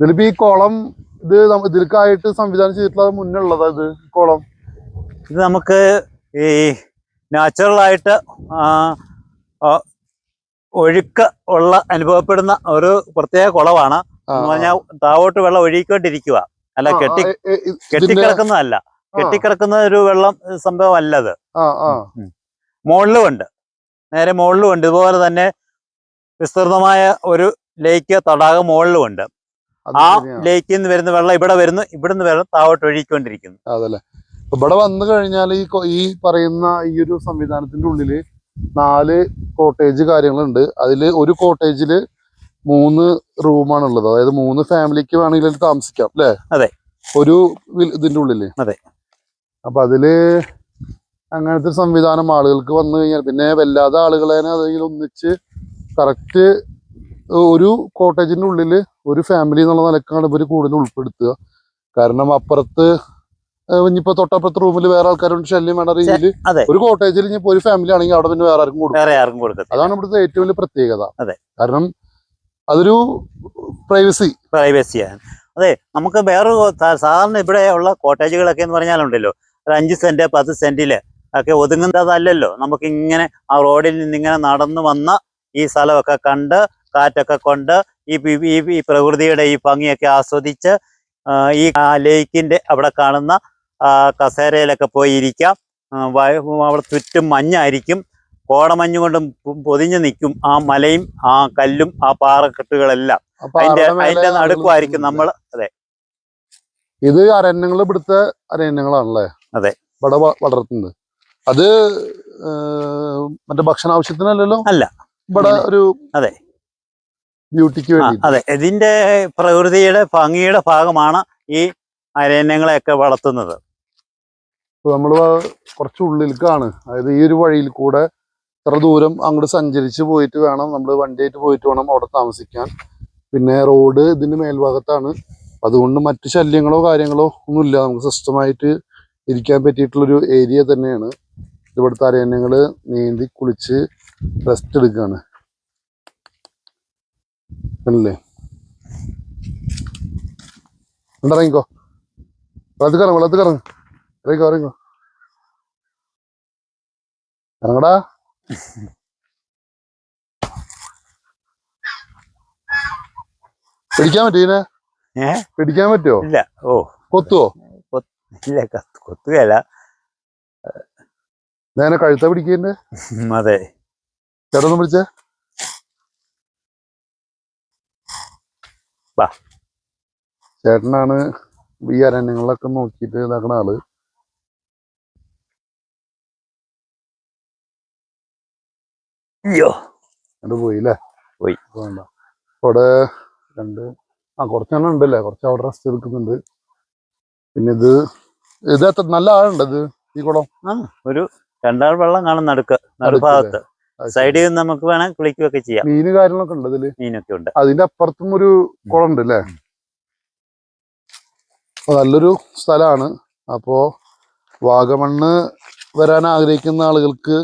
ഇതിലിപ്പോ ഈ കുളം ഇത് ഇതിലേക്കായിട്ട് സംവിധാനം ചെയ്തിട്ടുള്ളത് മുന്നേ ഉള്ളതാ ഇത് കുളം. ഇത് നമുക്ക് ഈ നാച്ചുറൽ ആയിട്ട് ഒഴുക്ക് ഉള്ള അനുഭവപ്പെടുന്ന ഒരു പ്രത്യേക കുളമാണ്. പറഞ്ഞാൽ താവോട്ട് വെള്ളം ഒഴുകിക്കൊണ്ടിരിക്കുക. അല്ല കെട്ടി കെട്ടിക്കിടക്കുന്നതല്ല. കെട്ടിക്കിടക്കുന്ന ഒരു വെള്ളം സംഭവം അല്ലത് മുകളിലുമുണ്ട് ആ മുകളിലും ഉണ്ട് നേരെ മുകളിലും ഉണ്ട് ഇതുപോലെ തന്നെ വിസ്തൃതമായ ഒരു ലേക്ക് തടാകം മുകളിലും ഉണ്ട് അത് ആ. ലേക്കിൽ നിന്ന് വരുന്ന വെള്ളം ഇവിടെ വരുന്നു ഇവിടെ നിന്ന് വെള്ളം താവോട്ട് ഒഴുകിക്കൊണ്ടിരിക്കുന്നു അതല്ലേ ഇവിടെ വന്നു കഴിഞ്ഞാൽ ഈ ഈ പറയുന്ന ഈ ഒരു സംവിധാനത്തിന്റെ ഉള്ളിൽ നാല് കോട്ടേജ് കാര്യങ്ങളുണ്ട് അതിൽ ഒരു കോട്ടേജിൽ മൂന്ന് റൂമാണ് ഉള്ളത് അതായത് മൂന്ന് ഫാമിലിക്ക് വേണമെങ്കിൽ താമസിക്കാം അല്ലേ അതെ. ഒരു ഇതിന്റെ ഉള്ളിൽ അതെ. അപ്പൊ അതിൽ അങ്ങനത്തെ സംവിധാനം ആളുകൾക്ക് വന്നു കഴിഞ്ഞാൽ പിന്നെ വല്ലാതെ ആളുകളെ അതിൽ ഒന്നിച്ച് കറക്റ്റ് ഒരു കോട്ടേജിന്റെ ഉള്ളിൽ ഒരു ഫാമിലി എന്നുള്ള നിലക്കാണ് ഇവർ കൂടുതൽ ഉൾപ്പെടുത്തുക. കാരണം അപ്പുറത്ത് ഇനിയിപ്പോ തൊട്ടപ്പുറത്ത് റൂമിൽ വേറെ ആൾക്കാരുണ്ട് ശല്യം വേണ്ട രീതിയിൽ ഒരു കോട്ടേജിൽ ഇനിയിപ്പോ ഒരു ഫാമിലി ആണെങ്കിൽ അവിടെ പിന്നെ വേറെ ആർക്കും കൊടുക്കും വേറെ അതാണ് ഇവിടുത്തെ ഏറ്റവും വലിയ പ്രത്യേകത. കാരണം അതൊരു പ്രൈവസി പ്രൈവസിയാണ് അതെ നമുക്ക് വേറൊരു സാധാരണ ഇവിടെ ഉള്ള കോട്ടേജുകളൊക്കെ എന്ന് പറഞ്ഞാലുണ്ടല്ലോ ഒരു അഞ്ച് സെന്റ് പത്ത് സെന്റിൽ ഒക്കെ ഒതുങ്ങുന്നതല്ലല്ലോ. നമുക്ക് ഇങ്ങനെ ആ റോഡിൽ നിന്ന് ഇങ്ങനെ നടന്നു വന്ന ഈ സ്ഥലമൊക്കെ കണ്ട് കാറ്റൊക്കെ കൊണ്ട് ഈ ഈ പ്രകൃതിയുടെ ഈ ഭംഗിയൊക്കെ ആസ്വദിച്ച് ഈ ലേക്കിന്റെ ലേക്കിന്റെ അവിടെ കാണുന്ന കസേരയിലൊക്കെ പോയി ഇരിക്കാം. അവിടെ ചുറ്റും മഞ്ഞായിരിക്കും. കോടമഞ്ഞ് കൊണ്ടും പൊതിഞ്ഞു നിൽക്കും ആ മലയും ആ കല്ലും ആ പാറക്കെട്ടുകളെല്ലാം. അതിന്റെ അതിന്റെ നടുക്കുമായിരിക്കും നമ്മൾ അതെ. ഇത് അരണ്യങ്ങൾ ഇവിടുത്തെ അരണ്യങ്ങളാണല്ലേ? അതെ. ഇവിടെ വളർത്തുന്നത്. അത് മറ്റേ ഭക്ഷണ ആവശ്യത്തിനല്ലല്ലോ അല്ല. ഇവിടെ ഒരു അതെ. ബ്യൂട്ടിക്ക് വേണ്ടി അതെ. ഇതിന്റെ പ്രകൃതിയുടെ ഭംഗിയുടെ ഭാഗമാണ് ഈ അരണ്യങ്ങളെയൊക്കെ വളർത്തുന്നത്. നമ്മൾ കുറച്ച് ഉള്ളിലേക്കാണ് അതായത് ഈ ഒരു വഴിയിൽ കൂടെ ഇത്ര ദൂരം അങ്ങോട്ട് സഞ്ചരിച്ച് പോയിട്ട് വേണം നമ്മൾ വണ്ടിയായിട്ട് പോയിട്ട് വേണം അവിടെ താമസിക്കാൻ. പിന്നെ റോഡ് ഇതിന്റെ മേൽഭാഗത്താണ്. അതുകൊണ്ട് മറ്റു ശല്യങ്ങളോ കാര്യങ്ങളോ ഒന്നുമില്ല. നമുക്ക് സ്വസ്ഥമായിട്ട് ഇരിക്കാൻ പറ്റിയിട്ടുള്ളൊരു ഏരിയ തന്നെയാണ്. ഇവിടുത്തെ അരയന്യങ്ങൾ നീന്തി കുളിച്ച് റെസ്റ്റ് എടുക്കുകയാണ് അല്ലേ ഇറങ്ങിക്കോ. വെള്ളത്തിൽ കറങ്ങും വെള്ളത്തിൽ കറങ്ങും ഇറങ്ങിക്കോ ഇറങ്ങിക്കോ. ഇറങ്ങടാ. പിടിക്കാൻ പറ്റീനെ ഇതിനെ? പിടിക്കാൻ പറ്റുമോ ഇല്ല. ഓ. കൊത്തുവോ? ഇല്ല കത്ത് കൊത്തുകയല്ല. നേരെ കഴുത്ത പിടിക്കേണ്ടേ അതെ. ചേട്ടൊന്നും പിടിച്ചേ വാ. ചേട്ടനാണ് ഈ അരണ്യങ്ങളിലൊക്കെ നോക്കിയിട്ട് ഇതാക്കണ ആൾ. അയ്യോ അത് പോയില്ലേ? പോയി. വേണ്ട. അവിടെ രണ്ട് ആ കുറച്ചെണ്ണം ഉണ്ടല്ലേ? കുറച്ച് അവിടെ റെസ്റ്റ് എടുക്കുന്നുണ്ട്. പിന്നെ ഇത് ഇത് എത്ര നല്ല ആളുണ്ട് ഇത് ഈ കുളം ആ ഒരു രണ്ടാൾ വെള്ളം കാണും നടുക്ക് നടുഭാഗത്ത്. സൈഡിൽ നിന്ന് നമുക്ക് വേണം കുളിക്കുകയൊക്കെ ചെയ്യാം. മീന് കാര്യങ്ങളൊക്കെ ഉണ്ട് ഇതിൽ? മീനൊക്കെ ഉണ്ട്. അതിന്റെ അപ്പുറത്തും ഒരു കുളം ഉണ്ട് അല്ലേ നല്ലൊരു സ്ഥലമാണ് അപ്പോ വാഗമണ്ണ് വരാൻ ആഗ്രഹിക്കുന്ന ആളുകൾക്ക്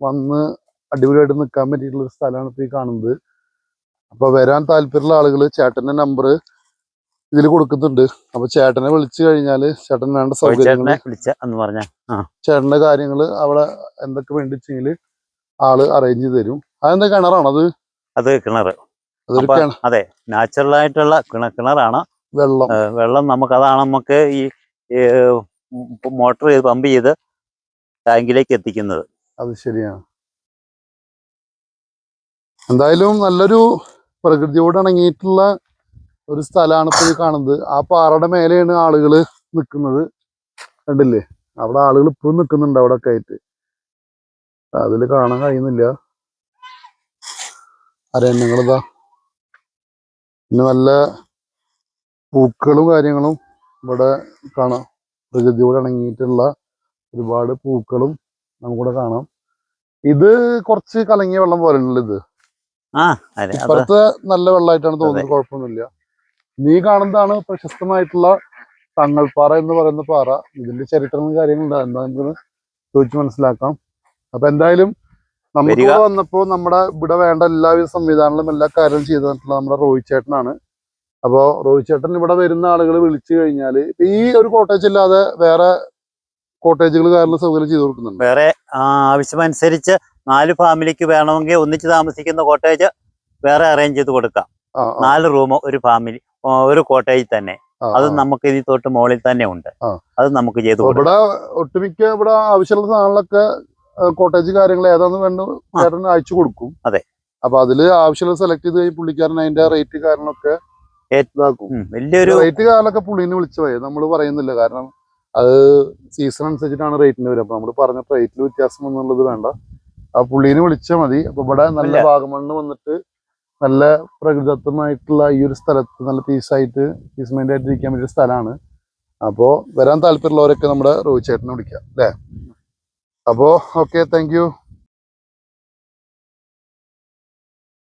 വന്ന് അടിപൊളിയായിട്ട് നിൽക്കാൻ പറ്റിയിട്ടുള്ള ഒരു സ്ഥലമാണ് ഇപ്പൊ ഈ കാണുന്നത്. അപ്പൊ വരാൻ താല്പര്യമുള്ള ആളുകൾ ചേട്ടന്റെ നമ്പർ ഇതിൽ കൊടുക്കുന്നുണ്ട്. അപ്പൊ ചേട്ടനെ വിളിച്ചു കഴിഞ്ഞാൽ ചേട്ടൻ വേണ്ട സൗകര്യങ്ങൾ ചേട്ടന്റെ കാര്യങ്ങൾ അവിടെ എന്തൊക്കെ വേണ്ടിച്ചെങ്കിൽ ആൾ അറേഞ്ച് ചെയ്ത് തരും. അതെന്താ കിണറാണോ അത്? അത് കിണർ അതൊരു അപ്പൊ- കിണ- അതെ നാച്ചുറൽ ആയിട്ടുള്ള കിണ കിണറാണ്. വെള്ളം. വെള്ളം നമുക്ക് അതാണ് നമുക്ക് ഈ മോട്ടോർ ചെയ്ത് പമ്പ് ചെയ്ത് ടാങ്കിലേക്ക് എത്തിക്കുന്നത്. അത് ശരിയാണ്. എന്തായാലും നല്ലൊരു പ്രകൃതിയോട് ഇണങ്ങിയിട്ടുള്ള ഒരു സ്ഥലമാണ് ഇപ്പോൾ ഈ കാണുന്നത്. ആ പാറയുടെ മേലെയാണ് ആളുകൾ നിൽക്കുന്നത് കണ്ടില്ലേ? അവിടെ ആളുകൾ ഇപ്പോഴും നിൽക്കുന്നുണ്ട് അവിടെ ഒക്കെ ആയിട്ട്. അതിൽ കാണാൻ കഴിയുന്നില്ല. അരണ്യങ്ങളിതാ പിന്നെ നല്ല പൂക്കളും കാര്യങ്ങളും ഇവിടെ കാണാം. പ്രകൃതിയോട് ഇണങ്ങിയിട്ടുള്ള ഒരുപാട് പൂക്കളും നമുക്കിവിടെ കാണാം. ഇത് കുറച്ച് കലങ്ങിയ വെള്ളം പോലെ ഇത്. ഇപ്പുറത്ത് നല്ല വെള്ളമായിട്ടാണ് തോന്നുന്നത്. കുഴപ്പമൊന്നുമില്ല. നീ കാണുന്നതാണ് പ്രശസ്തമായിട്ടുള്ള തങ്ങൾപ്പാറ എന്ന് പറയുന്ന പാറ. ഇതിന്റെ ചരിത്രവും കാര്യങ്ങളുണ്ട്. എന്താ നമുക്ക് ചോദിച്ചു മനസ്സിലാക്കാം. അപ്പൊ എന്തായാലും നമുക്ക് വന്നപ്പോൾ വന്നപ്പോ നമ്മുടെ ഇവിടെ വേണ്ട എല്ലാവിധ സംവിധാനങ്ങളും എല്ലാ കാര്യങ്ങളും ചെയ്തു തന്നിട്ടുള്ള നമ്മുടെ റോഹിത് ചേട്ടനാണ്. അപ്പോ റോഹിത് ചേട്ടൻ ഇവിടെ വരുന്ന ആളുകൾ വിളിച്ചു കഴിഞ്ഞാൽ ഈ ഒരു കോട്ടേജ് ഇല്ലാതെ വേറെ കോട്ടേജുകൾ കാരണം സൗകര്യം ചെയ്തു കൊടുക്കുന്നുണ്ട്? വേറെ ആവശ്യമനുസരിച്ച് നാല് ഫാമിലിക്ക് വേണമെങ്കിൽ ഒന്നിച്ച് താമസിക്കുന്ന കോട്ടേജ് വേറെ അറേഞ്ച് ചെയ്ത് കൊടുക്കാം. നാല് റൂം ഒരു ഫാമിലി ഒരു കോട്ടേജ് തന്നെ. അത് നമുക്ക് ഇതിൽ തൊട്ട് മുകളിൽ തന്നെ ഉണ്ട്. അത് നമുക്ക് ചെയ്തു കൊടുക്കാം. ഇവിടെ ഒട്ടുമിക്ക ഇവിടെ ആവശ്യമുള്ള സാധനങ്ങളൊക്കെ കോട്ടേജ് കാര്യങ്ങൾ ഏതാന്ന് വേണ്ട അയച്ചു കൊടുക്കും. അതെ. അപ്പൊ അതിൽ ആവശ്യമുള്ള സെലക്ട് ചെയ്ത് കഴിഞ്ഞ് പുള്ളിക്കാരൻ അതിന്റെ റേറ്റ് കാര്യങ്ങളൊക്കെ വലിയൊരു റേറ്റ് കാലൊക്കെ പുള്ളിനെ വിളിച്ചു പോയത് നമ്മൾ പറയുന്നില്ല. കാരണം അത് സീസൺ അനുസരിച്ചിട്ടാണ് റേറ്റിന് വരിക. അപ്പൊ നമ്മൾ പറഞ്ഞ റേറ്റിൽ വ്യത്യാസം എന്നുള്ളത് വേണ്ട. ആ പുള്ളീനെ വിളിച്ചാൽ മതി. അപ്പൊ ഇവിടെ നല്ല. വാഗമണ്ണ് വന്നിട്ട് നല്ല പ്രകൃതിദത്തമായിട്ടുള്ള ഈ ഒരു സ്ഥലത്ത് നല്ല പീസായിട്ട് പീസ്മെന്റ് ആയിട്ട് ഇരിക്കാൻ പറ്റിയ സ്ഥലമാണ് അപ്പോ വരാൻ താല്പര്യമുള്ളവരൊക്കെ നമ്മുടെ റോഹിത് ചേട്ടനെ വിളിക്കാം. അല്ലേ? അപ്പോ ഓക്കെ താങ്ക്